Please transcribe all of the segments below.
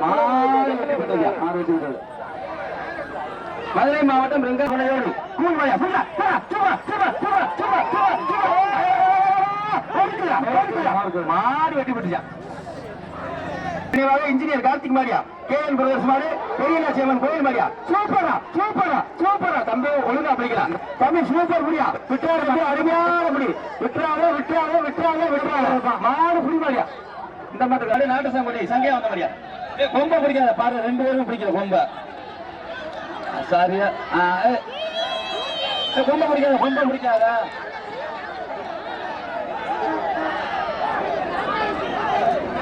மாடு மதுரை மாவட்டம் ரெங்ககுடையோடு கூழ்மலையா super super super super super super மாடு வெற்றி பெற்றுச்சா இன்ஜினியர் கார்த்திக் மாரியா கே என் பிரதர்ஸ் மாடு பெரியநாச்சியம்மன் கோயில் மாரியா சூப்பரா சூப்பரா. தம்பி சூப்பர் புரியா விட்டுறாரு தம்பி அருமையான புடி விட்டுறாங்க விட்டுறாங்க விட்டுறாங்க விட்டுறாங்க மாடு புடி மாதிரியா. இந்த மாதிரி கடை நாட்டு சாங்குடி சங்கையா வந்த மாதிரியா. கொம்ப பிடிக்காத பாரு ரெண்டு பேரும் பிடிக்கல கொம்ப. சாரியா கொம்ப பிடிக்காத கொம்ப பிடிக்காத.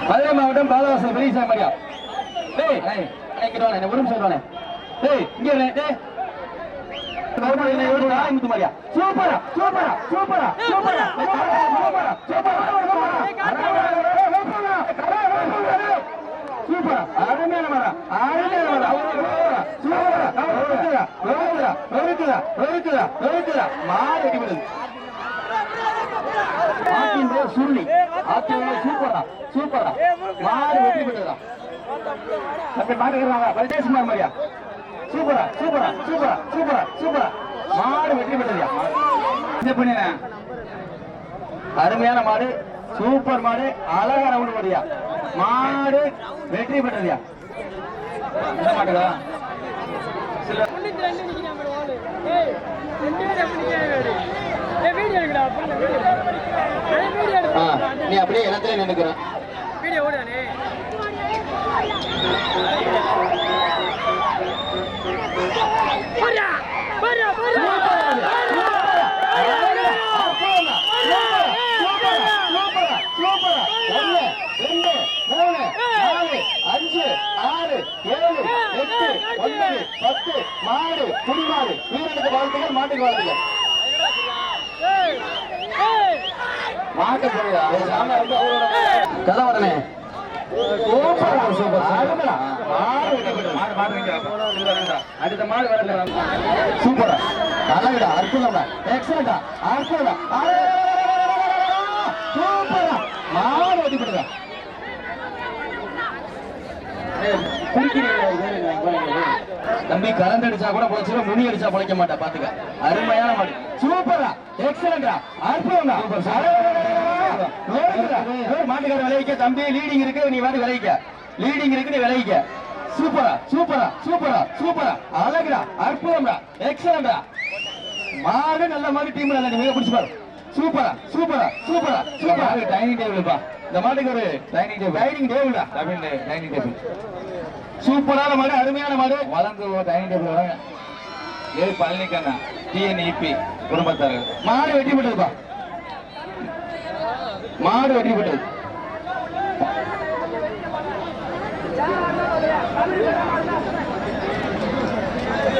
மதுரை மாவட்டம் பாலவாசல் பெரிய சாமரியா டேய் ஏய் இங்க வாணே ஒரு நிமிஷம் டேய் இங்கே டேய். முத்து சூப்பரா சூப்பரா சூப்பரா சூப்பரா சூப்பரா சூப்பரா அருமையான மரம் அருமையான மரம் சூப்பரா மாடு அடிபடுது பேர் சுருளி சூப்பரா சூப்பரா மாடு வெற்றி அப்படி மாட்டுக்கிறாங்க மாதிரியா சூப்பரா சூப்பரா சூப்பரா சூப்பரா சூப்பரா. மாடு வெற்றி பெற்றதியா? இது அருமையான மாடு சூப்பர் மாடு அழகா ரவுண்ட் மாடியா மாடு வெற்றி பெற்றதியா? மாட்டுதா நீ அப்படியே இடத்துல நின்னுக்குறேன். வீடியோ ஓடுதானே ஏழு பத்து மாடு குடிமாடு வீரனுக்கு வாழ்த்துகள் மாட்டுக்கு வாழ்த்துகள் மாட்டு தம்பி கரண்ட் அடிச்சா கூட போச்சு முனி அடிச்சா பொழைக்க மாட்டா பாத்துக்க. அருமையான மாடு. சூப்பரா எக்ஸலண்டா அற்புதம்டா மாட்டுக்கார விளைவிக்க. தம்பி லீடிங் இருக்கு. நீ வந்து விளைவிக்க. லீடிங் இருக்கு நீ விளைவிக்க. சூப்பரா சூப்பரா சூப்பரா சூப்பரா அழகுடா. அற்புதம்டா எக்ஸலண்டா மாடு நல்ல மாடு டீம் நல்ல மிக பிடிச்சு பாரு. சூப்பரா சூப்பரா சூப்பரா சூப்பரா டைனிங் டேபிள்ப்பா இந்த மாட்டுக்கு ஒரு டைனிங் டேபிள் டைனிங் டேபிளா தமிழ் டைனிங் டேபிள் சூப்பரான மாடு அருமையான மாடு. வளர்ந்து டைனிங் டேபிள் ஏ பழனிக்கண்ணா டிஎன்இபி குடும்பத்தார்கள். மாடு வெட்டி விட்டதுப்பா மாடு வெட்டி விட்டது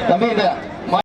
தம்பி இந்த